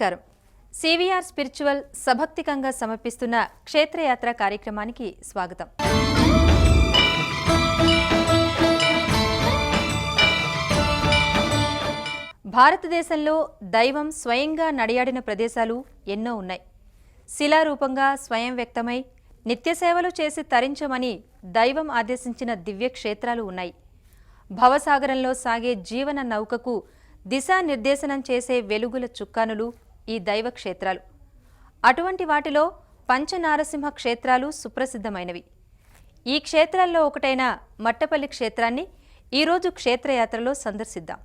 నమస్కారం. CVR spiritual సభక్తికంగా సమర్పిస్తున్న క్షేత్రయాత్ర కార్యక్రమానికి స్వాగతం. భారతదేశంలో దైవం స్వయంగా నడియాడిన ప్రదేశాలు ఎన్నో ఉన్నాయి. శిలారూపంగా స్వయం వ్యక్తమై నిత్యసేవలు చేసి తరించమని దైవం ఆదేశించిన దివ్య క్షేత్రాలు ఉన్నాయి. భవసాగరంలో సాగే జీవన నౌకకు దిశానిర్దేశనం చేసే వెలుగుల చుక్కానులు ఈ దైవ క్షేత్రాలు అటువంటి వాటిలో పంచనారసింహ క్షేత్రాలు సుప్రసిద్ధమైనవి. ఈ క్షేత్రాల్లో ఒకటైన మట్టపల్లి క్షేత్రాన్ని ఈరోజు క్షేత్రయాత్రలో సందర్శిద్దాం.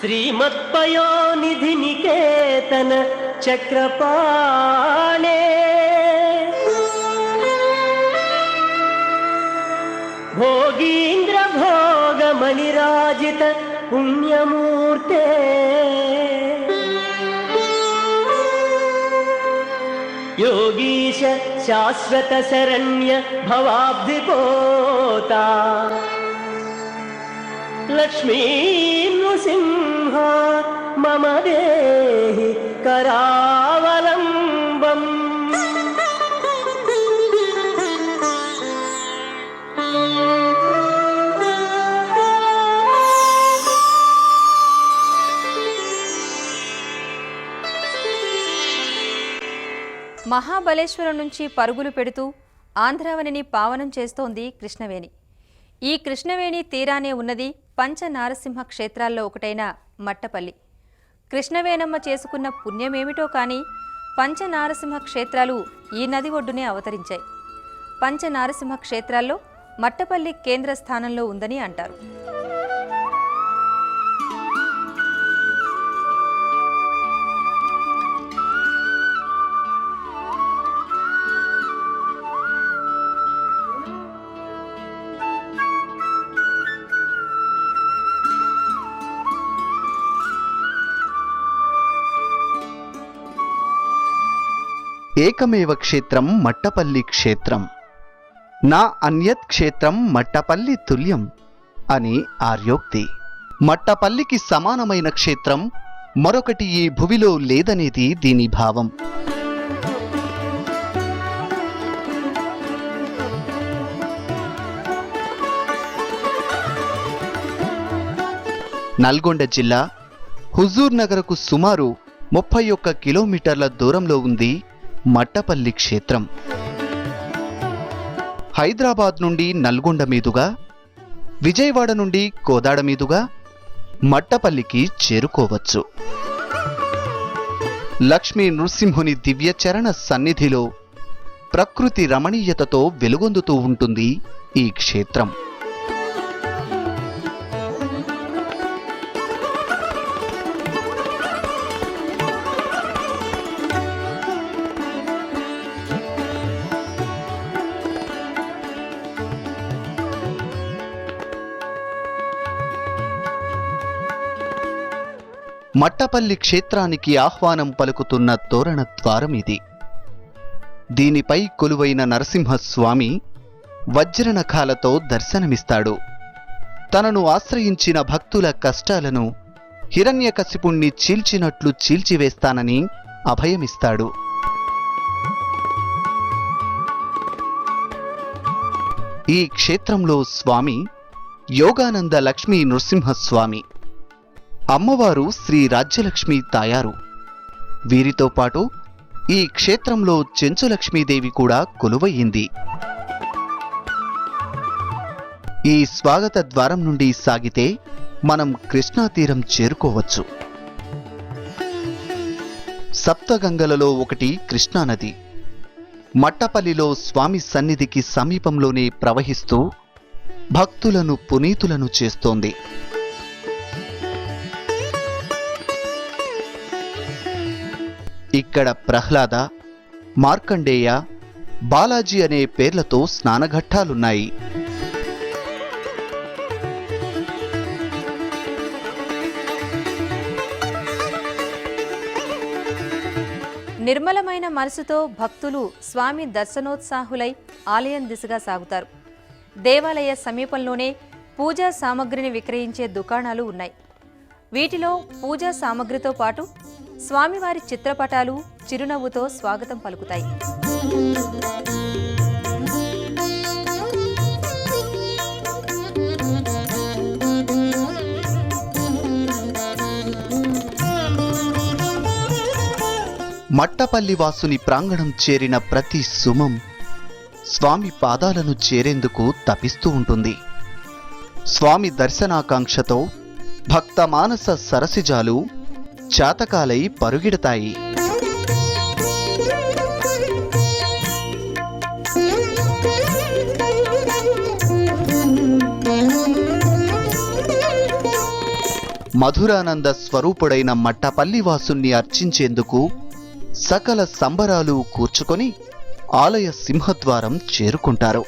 శ్రీమత్పయోనిధి నికేతన చక్రపాణే. భోగీంద్ర భో भोगमणिराजित पुण्यमूर्ते। योगीश शाश्वत शरण्य भवाब्धिपोता। लक्ष्मी नृसिंह मम देहि करावलम्बम् మహాబలేశ్వరం నుంచి పరుగులు పెడుతూ ఆంధ్రావనిని పావనం చేస్తోంది కృష్ణవేణి. ఈ కృష్ణవేణి తీరానే ఉన్నది పంచనారసింహ క్షేత్రాల్లో ఒకటైన మట్టపల్లి. కృష్ణవేణమ్మ చేసుకున్న పుణ్యమేమిటో కానీ పంచనారసింహ క్షేత్రాలు ఈ నది ఒడ్డునే అవతరించాయి. పంచనారసింహ క్షేత్రాల్లో మట్టపల్లి కేంద్ర స్థానంలో ఉందని అంటారు. ఏకమేవ క్షేత్రం మట్టపల్లి క్షేత్రం? నా అన్యత్ క్షేత్రం మట్టపల్లి తుల్యం అని ఆర్యోక్తి. మట్టపల్లికి సమానమైన క్షేత్రం మరొకటి ఈ భువిలో లేదనేది దీని భావం. నల్గొండ జిల్లా హుజూర్ నగరకు సుమారు ముప్పై ఒక్క కిలోమీటర్ల దూరంలో ఉంది మట్టపల్లి క్షేత్రం. హైదరాబాద్ నుండి నల్గొండ మీదుగా విజయవాడ నుండి కోదాడ మీదుగా మట్టపల్లికి చేరుకోవచ్చు. లక్ష్మీ నృసింహుని దివ్యచరణ సన్నిధిలో ప్రకృతి రమణీయతతో వెలుగొందుతూ ఉంటుంది ఈ క్షేత్రం. మట్టపల్లి క్షేత్రానికి ఆహ్వానం పలుకుతున్న తోరణ ద్వారం ఇది. దీనిపై కొలువైన నరసింహస్వామి వజ్రనఖాలతో దర్శనమిస్తాడు. తనను ఆశ్రయించిన భక్తుల కష్టాలను హిరణ్యకశిపుణ్ణి చీల్చినట్లు చీల్చివేస్తానని అభయమిస్తాడు. ఈ క్షేత్రంలో స్వామి యోగానంద లక్ష్మీ నృసింహస్వామి అమ్మవారు శ్రీ రాజ్యలక్ష్మి తాయారు. వీరితో పాటు ఈ క్షేత్రంలో చెంచులక్ష్మీదేవి కూడా కొలువయ్యింది. ఈ స్వాగత ద్వారం నుండి సాగితే మనం కృష్ణా తీరం చేరుకోవచ్చు. సప్తగంగలలో ఒకటి కృష్ణానది. మట్టపల్లిలో స్వామి సన్నిధికి సమీపంలోనే ప్రవహిస్తూ భక్తులను పునీతులను చేస్తోంది. ఇక్కడ ప్రహ్లాద మార్కండేయ బాలాజీ అనే పేర్లతో స్నానఘట్టాలున్నాయి. నిర్మలమైన మనసుతో భక్తులు స్వామి దర్శనోత్సాహులై ఆలయం దిశగా సాగుతారు. దేవాలయ సమీపంలోనే పూజా సామగ్రిని విక్రయించే దుకాణాలు ఉన్నాయి. వీటిలో పూజా సామగ్రితో పాటు స్వామివారి చిత్రపటాలు చిరునవ్వుతో స్వాగతం పలుకుతాయి. మట్టపల్లి వాసుని ప్రాంగణం చేరిన ప్రతి సుమం స్వామి పాదాలను చేరేందుకు తపిస్తూ ఉంటుంది. స్వామి దర్శనాకాంక్షతో భక్త మానస సరసిజాలు చాతకాలై పరుగిడతాయి. మధురానంద స్వరూపుడైన మట్టపల్లి వాసుణ్ణి అర్చించేందుకు సకల సంబరాలు కూర్చుకొని ఆలయ సింహద్వారం చేరుకుంటారు.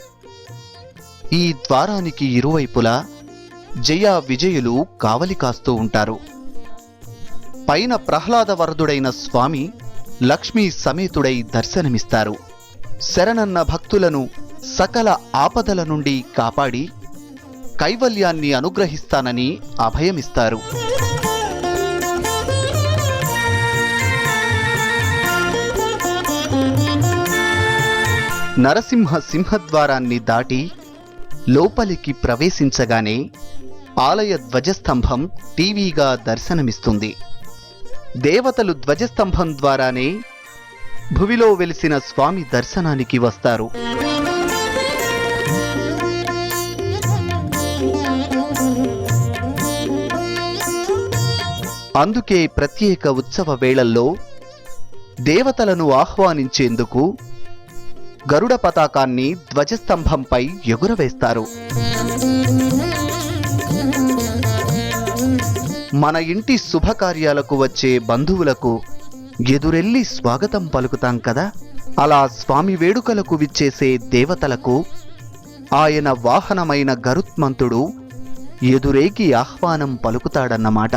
ఈ ద్వారానికి ఇరువైపులా జయ విజయులు కావలి కాస్తూ ఉంటారు. పైన ప్రహ్లాద వరదుడైన స్వామి లక్ష్మీ సమేతుడై దర్శనమిస్తారు. శరణన్న భక్తులను సకల ఆపదల నుండి కాపాడి కైవల్యాన్ని అనుగ్రహిస్తానని అభయమిస్తారు. నరసింహ సింహద్వారాన్ని దాటి లోపలికి ప్రవేశించగానే ఆలయ ధ్వజస్తంభం టీవీగా దర్శనమిస్తుంది. దేవతలు ధ్వజస్తంభం ద్వారానే భువిలో వెలిసిన స్వామి దర్శనానికి వస్తారు. అందుకే ప్రత్యేక ఉత్సవ వేళల్లో దేవతలను ఆహ్వానించేందుకు గరుడ పతాకాన్ని ధ్వజస్తంభంపై ఎగురవేస్తారు. మన ఇంటి శుభకార్యాలకు వచ్చే బంధువులకు ఎదురెల్లి స్వాగతం పలుకుతాం కదా? అలా స్వామి వేడుకలకు విచ్చేసే దేవతలకు ఆయన వాహనమైన గరుత్మంతుడు ఎదురేకి ఆహ్వానం పలుకుతాడన్నమాట.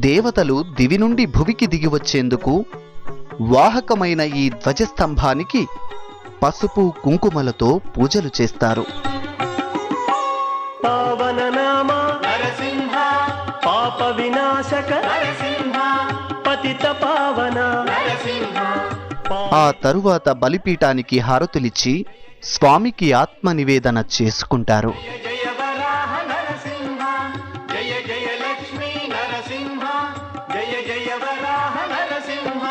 దేవతలు దివి నుండి భువికి దిగి వచ్చేందుకు వాహకమైన ఈ ధ్వజస్తంభానికి పసుపు కుంకుమలతో పూజలు చేస్తారు. పావన పతిత పావన. నరసింహ ఆ తరువాత బలిపీఠానికి హారతులిచ్చి స్వామికి ఆత్మ నివేదన చేసుకుంటారు. జయ వరాహ నరసింహ జయ జయ లక్ష్మీ నరసింహ జయ జయ వరాహ నరసింహ.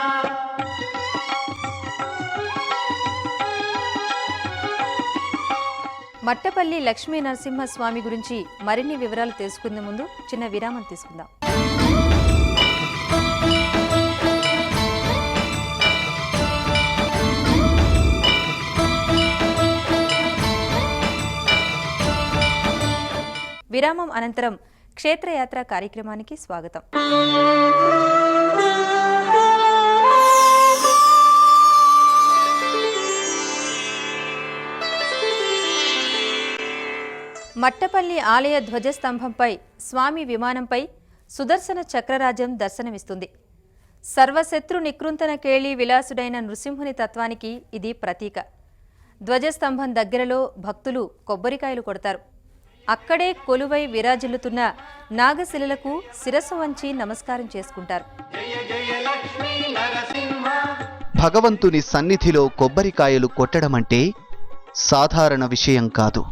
మట్టపల్లి లక్ష్మీ నరసింహస్వామి గురించి మరిన్ని వివరాలు తెలుసుకునే ముందు చిన్న విరామం తీసుకుందాం. విరామం అనంతరం క్షేత్రయాత్ర కార్యక్రమానికి స్వాగతం. మట్టపల్లి ఆలయ ధ్వజస్తంభంపై స్వామి విమానంపై సుదర్శన చక్రరాజ్యం దర్శనమిస్తుంది. సర్వశత్రు నికృంతన కేళి విలాసుడైన నృసింహుని తత్వానికి ఇది ప్రతీక. ధ్వజస్తంభం దగ్గరలో భక్తులు కొబ్బరికాయలు కొడతారు. అక్కడే కొలువై విరాజిల్లుతున్న నాగశిలలకు శిరస్సు వంచి నమస్కారం చేసుకుంటారు. భగవంతుని సన్నిధిలో కొబ్బరికాయలు కొట్టడమంటే సాధారణ విషయం కాదు.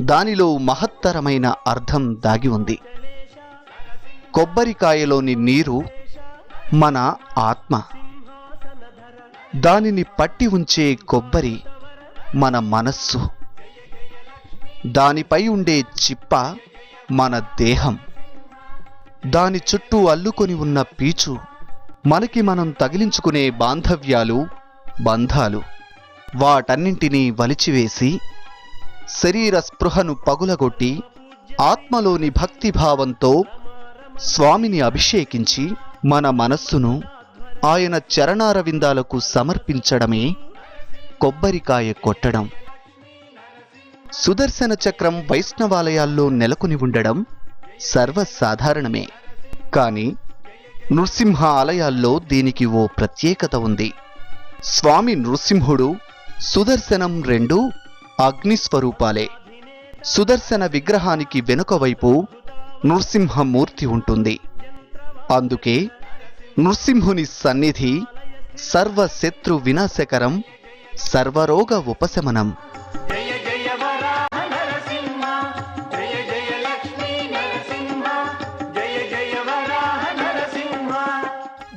దానిలో మహత్తరమైన అర్థం దాగి ఉంది. కొబ్బరికాయలోని నీరు మన ఆత్మ. దానిని పట్టి ఉంచే కొబ్బరి మన మనస్సు. దానిపై ఉండే చిప్ప మన దేహం. దాని చుట్టూ అల్లుకొని ఉన్న పీచు మనకి మనం తగిలించుకునే బాంధవ్యాలు బంధాలు. వాటన్నింటినీ వలిచివేసి శరీర స్పృహను పగులగొట్టి ఆత్మలోని భక్తిభావంతో స్వామిని అభిషేకించి మన మనస్సును ఆయన చరణారవిందాలకు సమర్పించడమే కొబ్బరికాయ కొట్టడం. సుదర్శన చక్రం వైష్ణవాలయాల్లో నెలకొని ఉండడం సర్వసాధారణమే. కానీ నృసింహ ఆలయాల్లో దీనికి ఓ ప్రత్యేకత ఉంది. స్వామి నృసింహుడు సుదర్శనం రెండు అగ్నిస్వరూపాలే. సుదర్శన విగ్రహానికి వెనుక వైపు నృసింహమూర్తి ఉంటుంది. అందుకే నృసింహుని సన్నిధి సర్వశత్రు వినాశకరం సర్వరోగ ఉపశమనం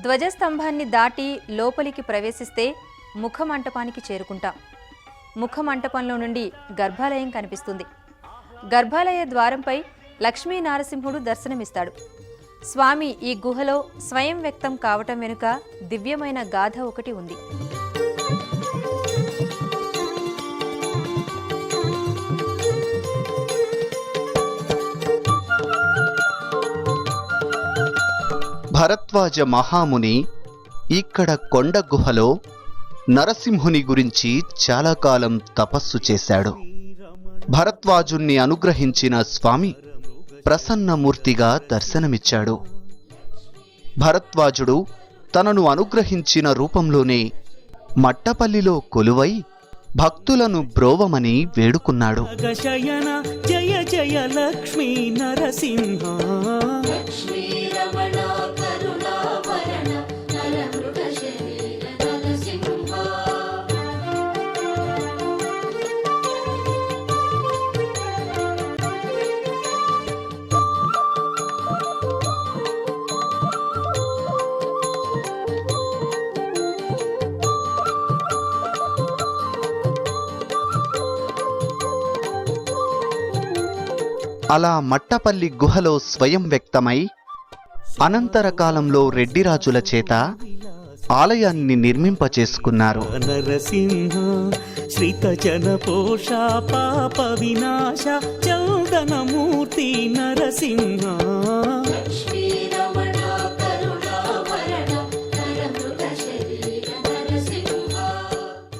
ధ్వజస్తంభాన్ని దాటి లోపలికి ప్రవేశిస్తే ముఖమంటపానికి చేరుకుంటాం. ముఖమంటపంలో నుండి గర్భాలయం కనిపిస్తుంది. గర్భాలయ ద్వారంపై లక్ష్మీ నారసింహుడు దర్శనమిస్తాడు. స్వామి ఈ గుహలో స్వయం వ్యక్తం కావటం వెనుక దివ్యమైన గాథ ఒకటి ఉంది. భరద్వాజ మహాముని ఇక్కడ కొండ గుహలో నరసింహుని గురించి చాలా కాలం తపస్సు చేశాడు. భరద్వాజుణ్ణి అనుగ్రహించిన స్వామి ప్రసన్నమూర్తిగా దర్శనమిచ్చాడు. భరద్వాజుడు తనను అనుగ్రహించిన రూపంలోనే మట్టపల్లిలో కొలువై భక్తులను బ్రోవమని వేడుకున్నాడు. జయ జయ లక్ష్మీ నరసింహ. అలా మట్టపల్లి గుహలో స్వయం వ్యక్తమై అనంతర కాలంలో రెడ్డిరాజుల చేత ఆలయాన్ని నిర్మింపచేసుకున్నారు. నరసింహ శ్రీతజన నరసింహ.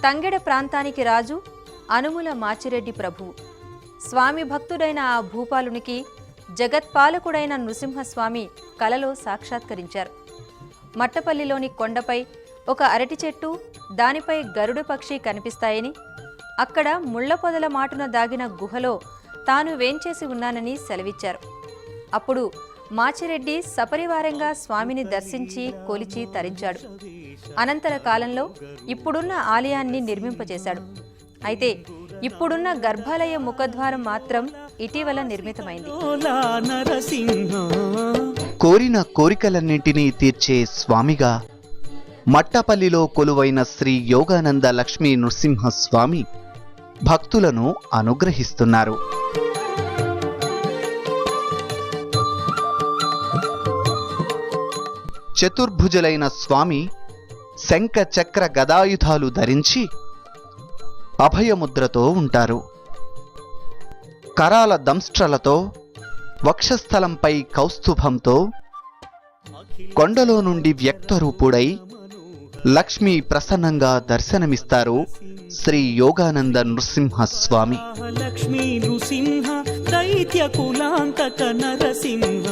తంగెడ ప్రాంతానికి రాజు అనుముల మాచిరెడ్డి ప్రభు. స్వామి భక్తుడైన ఆ భూపాలునికి జగత్పాలకుడైన నృసింహస్వామి కలలో సాక్షాత్కరించారు. మట్టపల్లిలోని కొండపై ఒక అరటి చెట్టు దానిపై గరుడ పక్షి కనిపిస్తాయని అక్కడ ముళ్ళ పొదల మాటున దాగిన గుహలో తాను వేంచేసి ఉన్నానని సెలవిచ్చారు. అప్పుడు మాచిరెడ్డి సపరివారంగా స్వామిని దర్శించి కొలిచి తరించాడు. అనంతర కాలంలో ఇప్పుడున్న ఆలయాన్ని నిర్మింపచేశాడు అయితే ఇప్పుడున్న గర్భాలయ ముఖద్వారం మాత్రం ఇటీవల నిర్మితమైంది. కోరిన కోరికలన్నింటినీ తీర్చే స్వామిగా మట్టపల్లిలో కొలువైన శ్రీ యోగానంద లక్ష్మీ నృసింహ స్వామి భక్తులను అనుగ్రహిస్తున్నారు. చతుర్భుజులైన స్వామి శంఖ చక్ర గదాయుధాలు ధరించి అభయముద్రతో ఉంటారు. కరాల దంష్ట్రలతో వక్షస్థలంపై కౌస్తుభంతో కొండలో నుండి వ్యక్తరూపుడై లక్ష్మీ ప్రసన్నంగా దర్శనమిస్తారు శ్రీ యోగానంద నృసింహ స్వామి లక్ష్మీ నృసింహ దైత్య కులాంతక నరసింహ.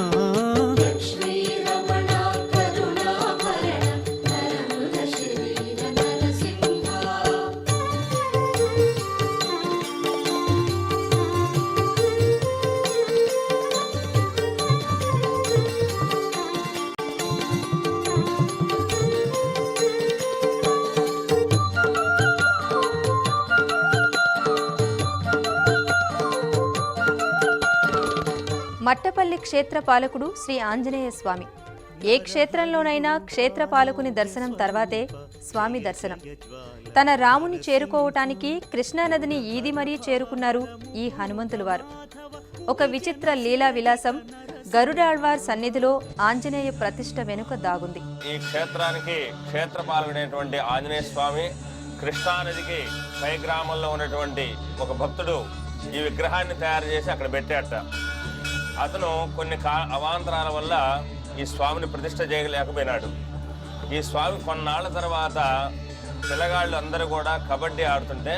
మట్టపల్లి క్షేత్ర పాలకుడు శ్రీ ఆంజనేయ స్వామి. ఏ క్షేత్రంలోనైనా క్షేత్రపాలకుని దర్శనం తర్వాతే స్వామి దర్శనం. తన రాముని చేరుకోవటానికి కృష్ణానదిని ఈది మరీ చేరుకున్నారు ఈ హనుమంతులు వారు. ఒక విచిత్ర లీలా విలాసం గరుడాళ్వార్ సన్నిధిలో ఆంజనేయ ప్రతిష్ట వెనుక దాగుంది. ఈ క్షేత్రానికి క్షేత్రపాలకుడైనటువంటి ఆంజనేయ స్వామి కృష్ణానదికి పై గ్రామంలో ఉన్నటువంటి ఒక భక్తుడు ఈ విగ్రహాన్ని తయారు చేసి అక్కడ పెట్టాట అతను కొన్ని కా అవాంతరాల వల్ల ఈ స్వామిని ప్రతిష్ట చేయలేకపోయినాడు. ఈ స్వామి కొన్నాళ్ళ తర్వాత పిల్లగాళ్ళు అందరూ కూడా కబడ్డీ ఆడుతుంటే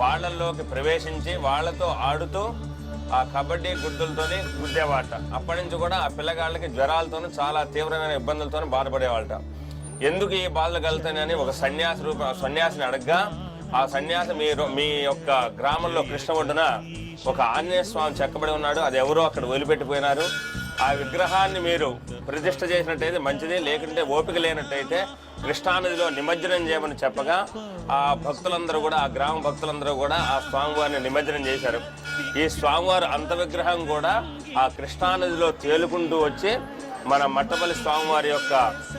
వాళ్ళల్లోకి ప్రవేశించి వాళ్ళతో ఆడుతూ ఆ కబడ్డీ గుడ్డులతోని గుద్దేవాట. అప్పటి నుంచి కూడా ఆ పిల్లగాళ్ళకి జ్వరాలతోనూ చాలా తీవ్రమైన ఇబ్బందులతోనూ బాధపడేవాళ్ళట. ఎందుకు ఈ బాధలు కలుగుతాయని ఒక సన్యాసి రూప సన్యాసిని అడగ్గా ఆ సన్యాసి మీరు మీ యొక్క గ్రామంలో కృష్ణ ఒడ్డున ఒక ఆంజనేయ స్వామి చెక్కబడి ఉన్నాడు. అది ఎవరో అక్కడ వదిలిపెట్టిపోయినారు. ఆ విగ్రహాన్ని మీరు ప్రతిష్ట చేసినట్టయితే మంచిది లేకుంటే ఓపిక లేనట్టయితే కృష్ణానదిలో నిమజ్జనం చేయమని చెప్పగా ఆ భక్తులందరూ కూడా ఆ గ్రామ భక్తులందరూ కూడా ఆ స్వామివారిని నిమజ్జనం చేశారు. ఈ స్వామివారి అంత విగ్రహం కూడా ఆ కృష్ణానదిలో తేలుకుంటూ వచ్చి మన మట్టపల్లి స్వామివారి యొక్క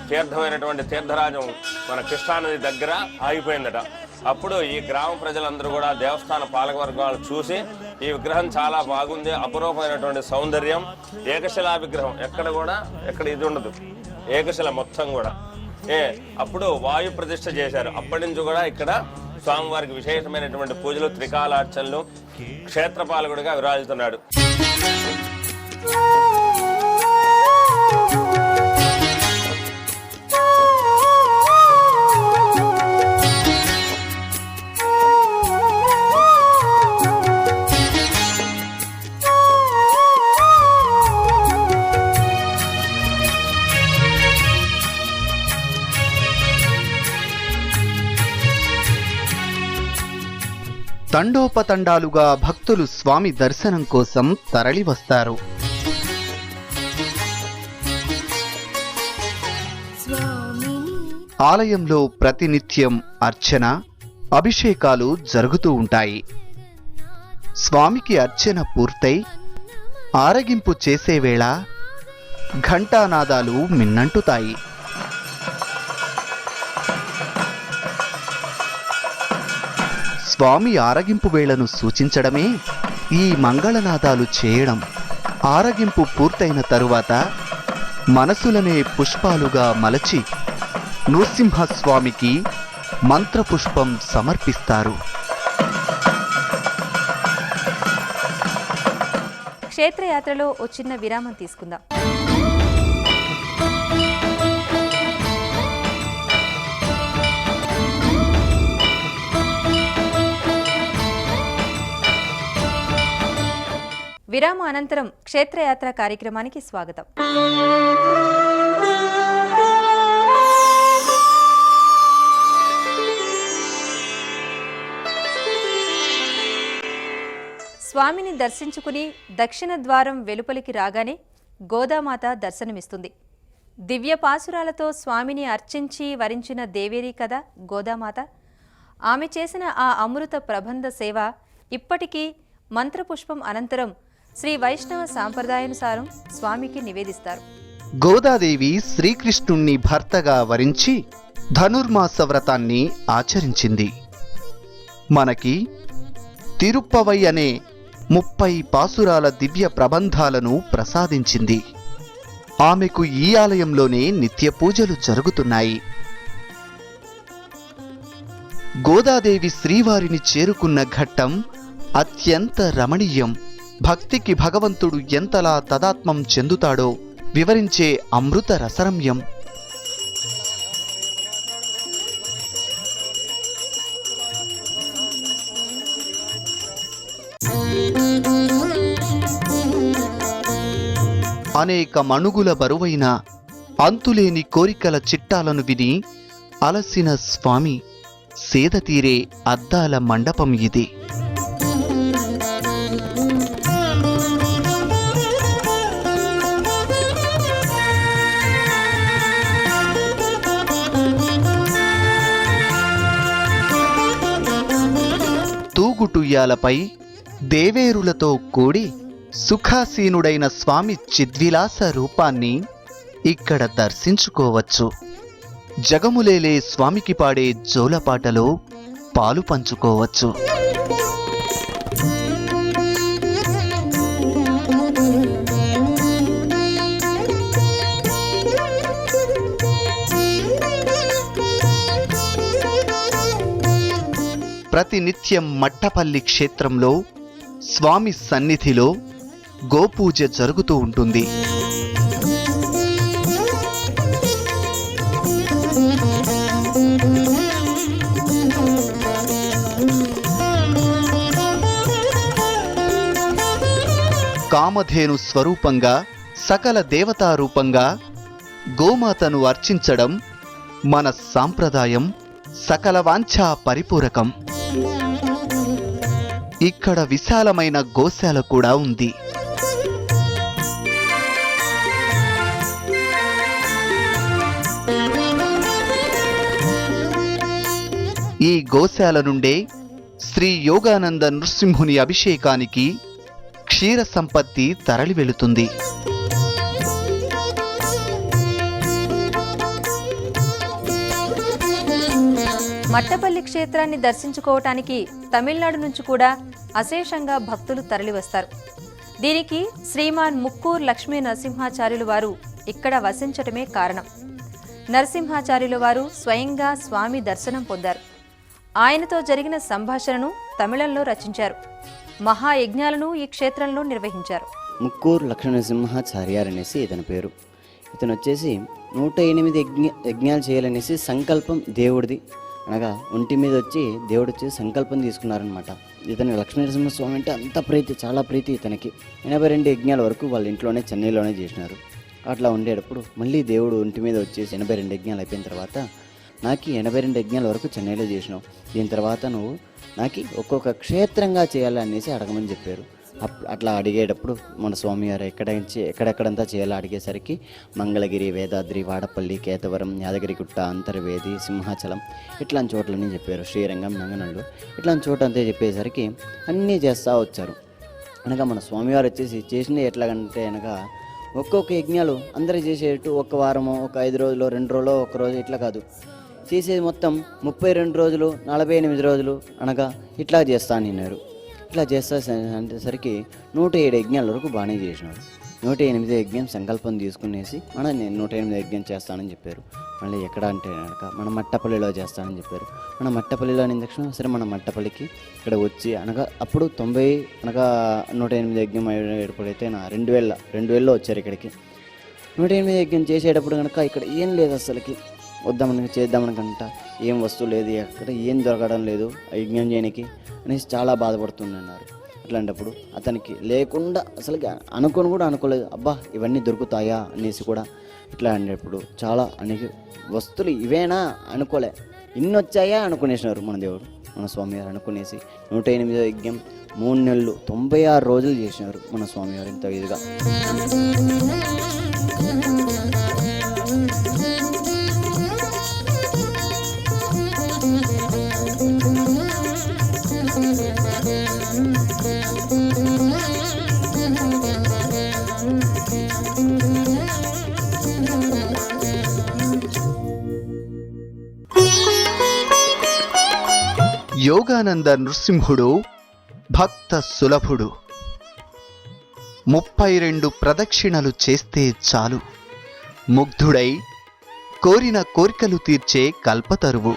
తీర్థమైనటువంటి తీర్థరాజం మన కృష్ణానది దగ్గర ఆగిపోయిందట. అప్పుడు ఈ గ్రామ ప్రజలందరూ కూడా దేవస్థాన పాలకవర్గాలు చూసి ఈ విగ్రహం చాలా బాగుంది అపురూపమైనటువంటి సౌందర్యం ఏకశిలా విగ్రహం. ఎక్కడ కూడా ఎక్కడ ఇది ఉండదు. ఏకశిల మొత్తం కూడా. ఏ అప్పుడు వాయు ప్రతిష్ఠ చేశారు. అప్పటి నుంచి కూడా ఇక్కడ స్వామివారికి విశేషమైనటువంటి పూజలు త్రికాలార్చనలు క్షేత్రపాలకుడిగా విరాజిస్తున్నాడు. తండోపతండాలుగా భక్తులు స్వామి దర్శనం కోసం తరలివస్తారు ఆలయంలో ప్రతినిత్యం అర్చన అభిషేకాలు జరుగుతూ ఉంటాయి. స్వామికి అర్చన పూర్తయి ఆరగింపు చేసే వేళ ఘంటానాదాలు మిన్నంటుతాయి. స్వామి ఆరగింపు వేళను సూచించడమే ఈ మంగళనాదాలు చేయడం. ఆరగింపు పూర్తయిన తరువాత మనసులనే పుష్పాలుగా మలచి నృసింహస్వామికి మంత్రపుష్పం సమర్పిస్తారు. క్షేత్రయాత్రలో ఓ చిన్న విరామం తీసుకుందాం. విరామ అనంతరం క్షేత్రయాత్ర కార్యక్రమానికి స్వాగతం. స్వామిని దర్శించుకుని దక్షిణ ద్వారం వెలుపలికి రాగానే గోదామాత దర్శనమిస్తుంది. దివ్య పాసురాలతో స్వామిని అర్చించి వరించిన దేవేరి కదా గోదామాత. ఆమె చేసిన ఆ అమృత ప్రబంధ సేవ ఇప్పటికీ మంత్రపుష్పం అనంతరం శ్రీ వైష్ణవ సాంప్రదాయానుసారం స్వామికి నివేదిస్తారు. గోదాదేవి శ్రీకృష్ణుణ్ణి భర్తగా వరించి ధనుర్మాస వ్రతాన్ని ఆచరించింది. మనకి తిరుప్పవై అనే ముప్పై పాసురాల దివ్య ప్రబంధాలను ప్రసాదించింది. ఆమెకు ఈ ఆలయంలోనే నిత్య పూజలు జరుగుతున్నాయి. గోదాదేవి శ్రీవారిని చేరుకున్న ఘట్టం అత్యంత రమణీయం. భక్తికి భగవంతుడు ఎంతలా తదాత్మం చెందుతాడో వివరించే అమృత రసరమ్యం. అనేక మణుగుల బరువైన అంతులేని కోరికల చిట్టాలను విని అలసిన స్వామి సేదతీరే అద్దాల మండపం ఇది. తూగుటుయ్యాలపై దేవేరులతో కూడి సుఖాసీనుడైన స్వామి చిద్విలాస రూపాన్ని ఇక్కడ దర్శించుకోవచ్చు. జగములేలే స్వామికి పాడే జోలపాటలో పాలు పంచుకోవచ్చు. ప్రతినిత్యం మట్టపల్లి క్షేత్రంలో స్వామి సన్నిధిలో గోపూజ జరుగుతూ ఉంటుంది. కామధేను స్వరూపంగా సకల దేవతారూపంగా గోమాతను అర్చించడం మన సాంప్రదాయం సకల వాంఛా పరిపూరకం. ఇక్కడ విశాలమైన గోశాల కూడా ఉంది. ఈ గోశాల నుండే శ్రీ యోగానంద నృసింహుని అభిషేకానికి క్షీర సంపత్తి తరలి వెళుతుంది మట్టపల్లి క్షేత్రాన్ని దర్శించుకోవటానికి తమిళనాడు నుంచి కూడా అశేషంగా భక్తులు తరలివస్తారు. దీనికి శ్రీమాన్ ముక్కూర్ లక్ష్మీ నరసింహాచార్యులు వారు ఇక్కడ వసించటమే కారణం. నరసింహాచార్యులు వారు స్వయంగా స్వామి దర్శనం పొందారు. ఆయనతో జరిగిన సంభాషణను తమిళంలో రచించారు. మహాయజ్ఞాలను ఈ క్షేత్రంలో నిర్వహించారు. ముక్కూరు లక్ష్మణసింహాచార్యార్ అనేసి ఇతని పేరు. ఇతను వచ్చేసి నూట ఎనిమిది యజ్ఞ యజ్ఞాలు చేయాలనేసి సంకల్పం దేవుడిది. అనగా ఒంటి మీద వచ్చి దేవుడు వచ్చి సంకల్పం తీసుకున్నారనమాట ఇతని లక్ష్మీనరసింహస్వామి అంటే అంత ప్రీతి చాలా ప్రీతి ఇతనికి. ఎనభై రెండు యజ్ఞాల వరకు వాళ్ళ ఇంట్లోనే చెన్నైలోనే చేసినారు. అట్లా ఉండేటప్పుడు మళ్ళీ దేవుడు ఒంటి మీద వచ్చేసి ఎనభై రెండు యజ్ఞాలు అయిపోయిన తర్వాత నాకు ఎనభై రెండు యజ్ఞాల వరకు చెన్నైలో చేసినావు. దీని తర్వాత నువ్వు నాకు ఒక్కొక్క క్షేత్రంగా చేయాలనేసి అడగమని చెప్పారు. అట్లా అడిగేటప్పుడు మన స్వామివారు ఎక్కడ నుంచి ఎక్కడెక్కడంతా చేయాలో అడిగేసరికి మంగళగిరి వేదాద్రి వాడపల్లి కేతవరం యాదగిరిగుట్ట అంతర్వేది సింహాచలం ఇట్లాంటి చోట్లని చెప్పారు. శ్రీరంగం నంగనల్లు ఇట్లాంటి చోట అంతే చెప్పేసరికి అన్నీ చేస్తూ వచ్చారు. అనగా మన స్వామివారు వచ్చేసి చేసినవి ఎట్లాగంటే అనగా ఒక్కొక్క యజ్ఞాలు అందరూ చేసేటట్టు ఒక వారమో ఒక ఐదు రోజులు రెండు రోజులు ఒక రోజు ఇట్లా కాదు. చేసేది మొత్తం ముప్పై రెండు రోజులు నలభై ఎనిమిది రోజులు అనగా ఇట్లా చేస్తానన్నారు ఇట్లా చేస్తా అంటేసరికి నూట ఏడు యజ్ఞాల వరకు బాగానే చేసినాడు. నూట ఎనిమిది యజ్ఞం సంకల్పం తీసుకునేసి మన నేను నూట ఎనిమిది యజ్ఞం చేస్తానని చెప్పారు. మళ్ళీ ఎక్కడ అంటే కనుక మన మట్టపల్లిలో చేస్తానని చెప్పారు. మన మట్టపల్లిలో అనే దక్షిణ సరే మన మట్టపల్లికి ఇక్కడ వచ్చి అనగా అప్పుడు తొంభై అనగా నూట ఎనిమిది యజ్ఞం ఏర్పడైతే నా రెండు వేల రెండు వేలలో వచ్చారు ఇక్కడికి. నూట ఎనిమిది యజ్ఞం చేసేటప్పుడు కనుక ఇక్కడ ఏం లేదు అసలుకి. వద్దామని చేద్దామనుకుంటా ఏం వస్తువు లేదు ఎక్కడ ఏం దొరకడం లేదు ఆ యజ్ఞం చేయడానికి అనేసి చాలా బాధపడుతుందన్నారు. అట్లాంటప్పుడు అతనికి లేకుండా అసలు అనుకొని కూడా అనుకోలేదు అబ్బా ఇవన్నీ దొరుకుతాయా అనేసి కూడా ఇట్లా అనేటప్పుడు చాలా అనేక వస్తువులు ఇవేనా అనుకోలే. ఇన్ని వచ్చాయా అనుకునేసినారు మన దేవుడు. మన స్వామివారు అనుకునేసి నూట ఎనిమిదో యజ్ఞం మూడు నెలలు తొంభై ఆరు రోజులు చేసినారు మన స్వామివారు ఇంత ఇదిగా. యోగానంద నృసింహుడు భక్త సులభుడు. ముప్పై రెండు ప్రదక్షిణలు చేస్తే చాలు. ముగ్ధుడై కోరిన కోరికలు తీర్చే కల్పతరువు.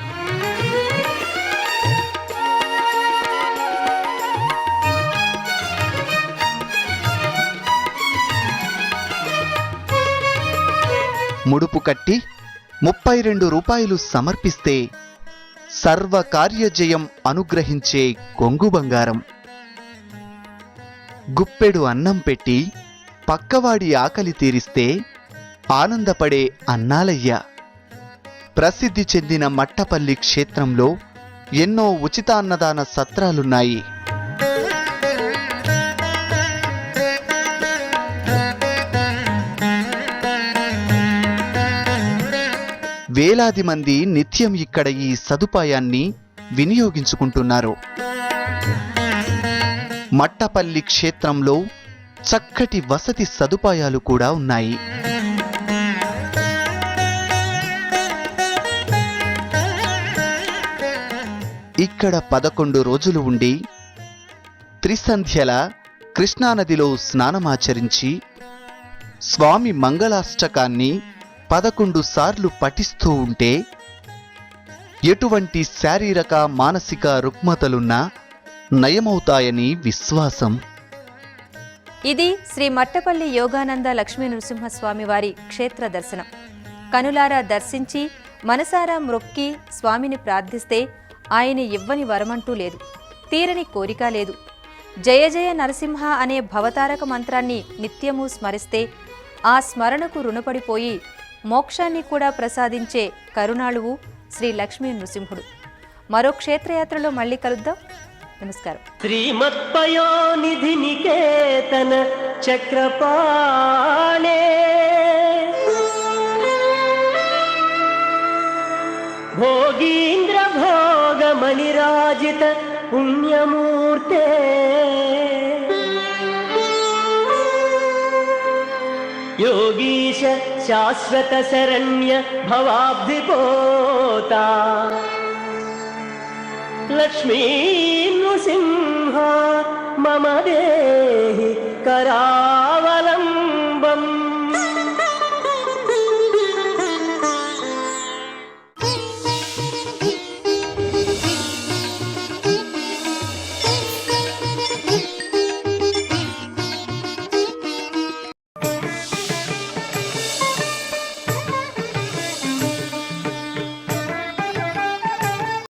ముడుపు కట్టి ముప్పై రెండు రూపాయలు సమర్పిస్తే సర్వకార్యజయం అనుగ్రహించే కొంగు బంగారం. గుప్పెడు అన్నం పెట్టి పక్కవాడి ఆకలి తీరిస్తే ఆనందపడే అన్నాలయ్య. ప్రసిద్ధి చెందిన మట్టపల్లి క్షేత్రంలో ఎన్నో ఉచితాన్నదాన సత్రాలున్నాయి. వేలాది మంది నిత్యం ఇక్కడ ఈ సదుపాయాన్ని వినియోగించుకుంటున్నారు. మట్టపల్లి క్షేత్రంలో చక్కటి వసతి సదుపాయాలు కూడా ఉన్నాయి. ఇక్కడ పదకొండు రోజులు ఉండి త్రిసంధ్యల కృష్ణానదిలో స్నానమాచరించి స్వామి మంగళాష్టకాన్ని పదకొండు సార్లు పఠిస్తూ ఉంటే ఎటువంటి శారీరక మానసిక రుగ్మతలున్నా నయమవుతాయని విశ్వాసం. ఇది శ్రీ మట్టపల్లి యోగానంద లక్ష్మీ నృసింహస్వామి వారి క్షేత్ర దర్శనం. కనులారా దర్శించి మనసారా మ్రొక్కి స్వామిని ప్రార్థిస్తే ఆయన ఇవ్వని వరమంటూ లేదు తీరని కోరిక లేదు. జయ జయ నరసింహ అనే భవతారక మంత్రాన్ని నిత్యము స్మరిస్తే ఆ స్మరణకు రుణపడిపోయి మోక్షాన్ని కూడా ప్రసాదించే కరుణాళువు శ్రీ లక్ష్మీ నృసింహుడు. మరో క్షేత్రయాత్రలో మళ్ళీ కలుద్దాం. నమస్కారం. శ్రీమత్పయోనిధి నికేతన చక్రపాణే. భోగీంద్ర భోగమణిరాజిత పుణ్యమూర్తే. యోగీశ शाश्वतशरण्य भवाब्धिपोता। लक्ष्मी नृसिंहा मम देहि करावलम्